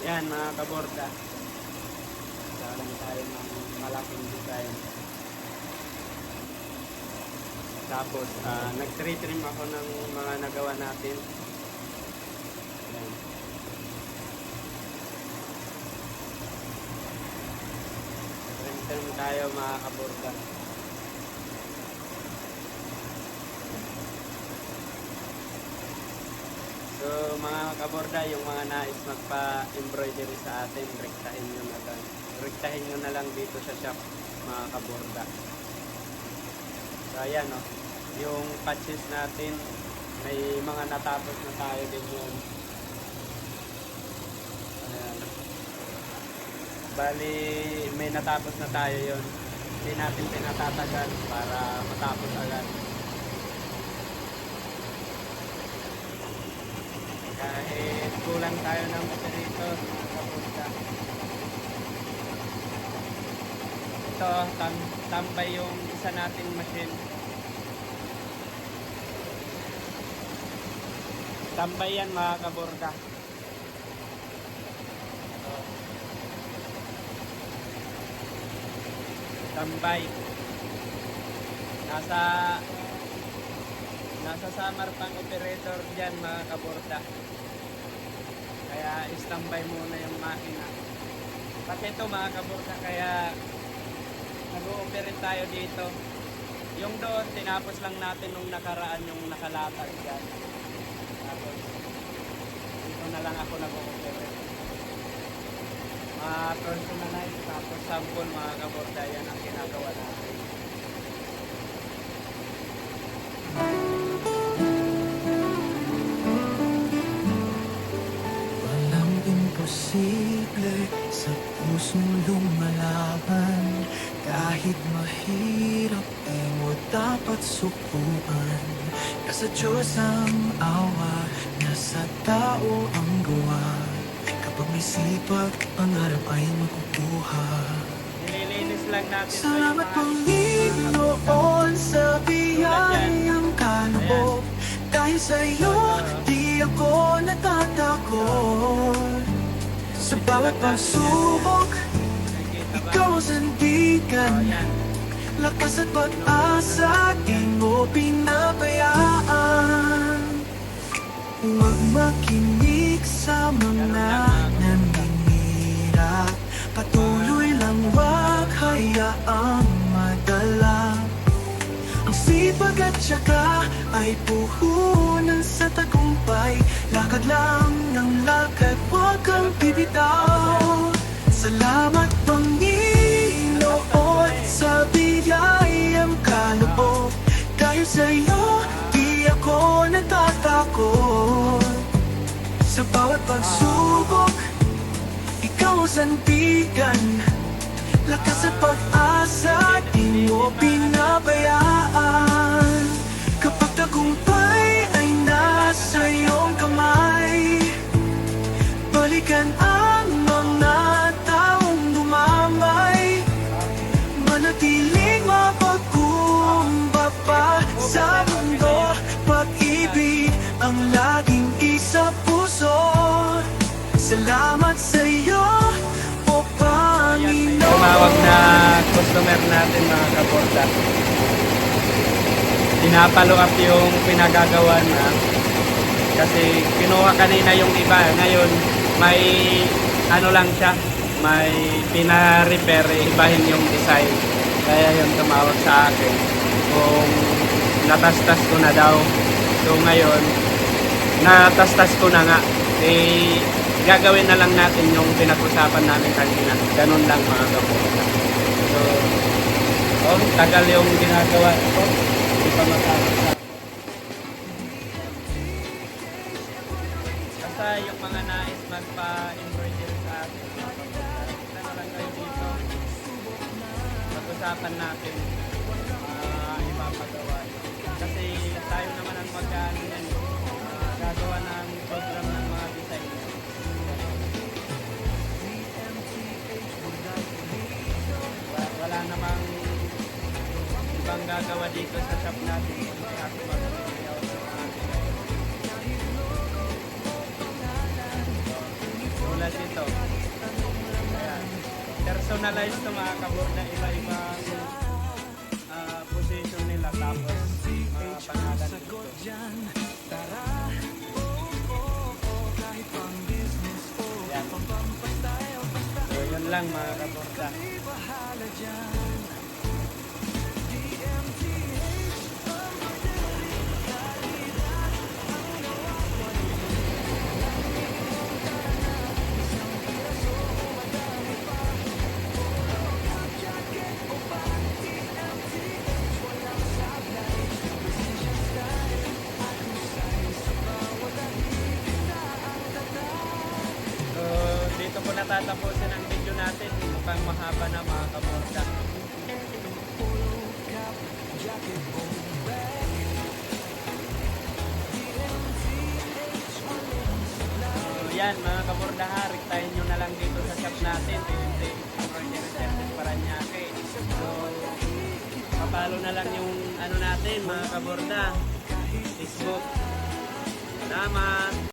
Yan mga kaborda. Salang tayo ng malaking design. Tapos, ah, nag-trim ako ng mga nagawa natin. Yan. Trim-trim tayo mga kaborda. So mga kaborda, yung mga nais magpa-embroidery sa atin, rektahin nyo na lang. Rektahin nyo na lang dito sa shop, mga kaborda. So ayan o, yung patches natin, may mga natapos na tayo din yun. Ayan. Bali, may natapos na tayo yun. Hindi natin pinatatagal para matapos agad. Kahit kulang tayo ng operator, kapunta. Ito, tam tambay yung isa nating machine. Tambay yan mga kaborda. Ito. Tambay. Nasa Nasa summer pang operator dyan mga kaborda. Kaya standby muna yung makina. Pati mga kaborda, kaya nag-ooperate tayo dito. Yung doon, tinapos lang natin nung nakaraan yung nakalatag dyan. Tapos, dito na lang ako nag-ooperate. Mga personalize, tapos sample mga kaborda, yan ang ginagawa natin. Imposible sa pusong lumalaban. Kahit mahirap ay mo dapat sukuan. Nasa Diyos ang awa, nasa tao ang gawa. Kapag may sipag, pangarap ay makukuha. Nililinis lang natin. Salamat Panginoon sa biyayang kaloob. Dahil sa'yo di ako natatakot Sa bawat ba? ikaw ang sandigan. Lakas at pag-asa, di mo pinabayaan Huwag makinig sa mga naninira Patuloy lang wag hayaang at syaga ay puhunan sa tagumpay. Lakad lang ng lakad, huwag kang bibitaw. Salamat Panginoon sa biyayang kaloob Dahil sa'yo di ako natatakot Sa bawat pagsubok, ikaw ang sandigan. Lakas at pag-asa, di mo pinabayaan Balikan ang mga taong dumamay. Manatiling mapagkumbaba sa mundo. Pag-ibig ang laging isa puso. Salamat sa iyo, O Panginoon. Tumawag na customer natin mga kaporta. Pinapalo up yung pinagagawa na. Kasi kinuha kanina yung iba. Ngayon may ano lang siya may pina-repair ibahin yung design. Kaya yung tumawag sa akin. Kung natastas ko na daw. So ngayon natastas ko na nga. Eh gagawin na lang natin yung pinag-usapan namin kanina. Ganun lang mga kaporta so oh, tagal yung ginagawa ko. Hindi pa matapos Basta yung mga nais magpa-embroidery sa atin, na lang kayo dito. Pag-usapan natin, ah, ipapagawa. Kasi tayo naman ang mag-ano yan, ah, gagawa ng program ng mga design. Wa- Wala namang ibang gagawa dito sa shop natin. Kundi ako Tulad. Ayan. Personalized to mga kaborda. Iba-ibang ah, position nila. Tapos mga pangalan dito. Sagot dyan Tara Kahit pang business Yan. Pampampantay o basta So yun lang mga kaborda. Po natatapusin ang video natin. Mukhang mahaba na mga sablay So yan mga kaborda ha. Rektahin nyo na lang dito sa shop natin. Yung Embroidery Service Paranaque. So papalo na lang yung ano natin mga kaborda. Facebook. Salamat!